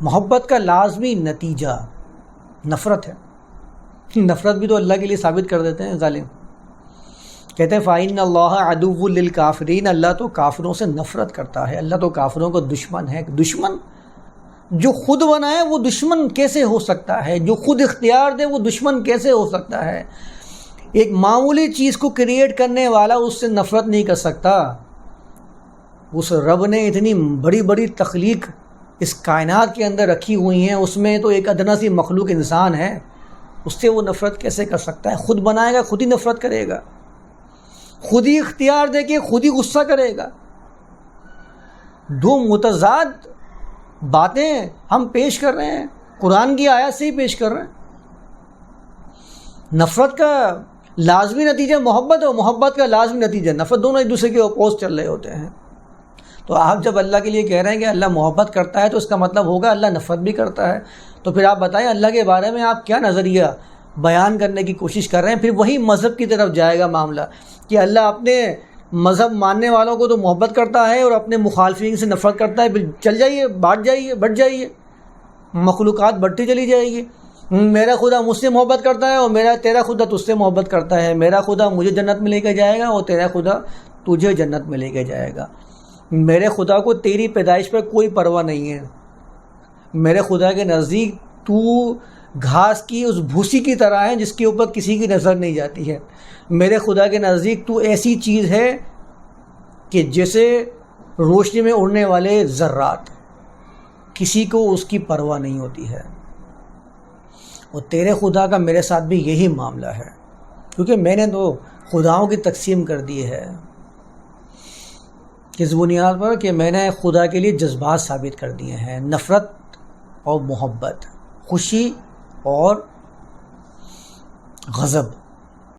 محبت کا لازمی نتیجہ نفرت ہے۔ نفرت بھی تو اللہ کے لیے ثابت کر دیتے ہیں ظالم۔ کہتے ہیں فائن اللہ ادب الکافرین اللہ تو کافروں سے نفرت کرتا ہے۔ اللہ تو کافروں کو دشمن ہے۔ دشمن جو خود بنائے وہ دشمن کیسے ہو سکتا ہے؟ جو خود اختیار دے وہ دشمن کیسے ہو سکتا ہے؟ ایک معمولی چیز کو کریٹ کرنے والا اس سے نفرت نہیں کر سکتا۔ اس رب نے اتنی بڑی بڑی تخلیق اس کائنات کے اندر رکھی ہوئی ہیں، اس میں تو ایک ادنا سی مخلوق انسان ہے۔ اس سے وہ نفرت کیسے کر سکتا ہے؟ خود بنائے گا، خود ہی نفرت کرے گا۔ خود ہی اختیار دے کے خود ہی غصہ کرے گا۔ دو متضاد باتیں ہم پیش کر رہے ہیں۔ قرآن کی آیت سے ہی پیش کر رہے ہیں۔ نفرت کا لازمی نتیجہ محبت اور محبت کا لازمی نتیجہ۔ نفرت دونوں ایک دوسرے کے اپوز چل رہے ہوتے ہیں۔ تو آپ جب اللہ کے لیے کہہ رہے ہیں کہ اللہ محبت کرتا ہے تو اس کا مطلب ہوگا اللہ نفرت بھی کرتا ہے۔ تو پھر آپ بتائیں اللہ کے بارے میں آپ کیا نظریہ بیان کرنے کی کوشش کر رہے ہیں؟ پھر وہی مذہب کی طرف جائے گا معاملہ کہ اللہ اپنے مذہب ماننے والوں کو تو محبت کرتا ہے اور اپنے مخالفین سے نفرت کرتا ہے۔ پھر چل جائیے، بانٹ جائیے، بٹ جائیے، مخلوقات بڑھتی چلی جائے گی۔ میرا خدا مجھ سے محبت کرتا ہے اور میرا تیرا خدا تجھ سے محبت کرتا ہے۔ میرا خدا مجھے جنت میں لے کے جائے گا اور تیرا خدا تجھے جنت میں لے کے جائے گا۔ میرے خدا کو تیری پیدائش پر کوئی پرواہ نہیں ہے۔ میرے خدا کے نزدیک تو گھاس کی، اس بھوسی کی طرح ہے جس کے اوپر کسی کی نظر نہیں جاتی ہے۔ میرے خدا کے نزدیک تو ایسی چیز ہے کہ جیسے روشنی میں اڑنے والے ذرات، کسی کو اس کی پرواہ نہیں ہوتی ہے۔ اور تیرے خدا کا میرے ساتھ بھی یہی معاملہ ہے۔ کیونکہ میں نے تو خداؤں کی تقسیم کر دی ہے۔ کس بنیاد پر؟ کہ میں نے خدا کے لیے جذبات ثابت کر دیے ہیں، نفرت اور محبت، خوشی اور غضب۔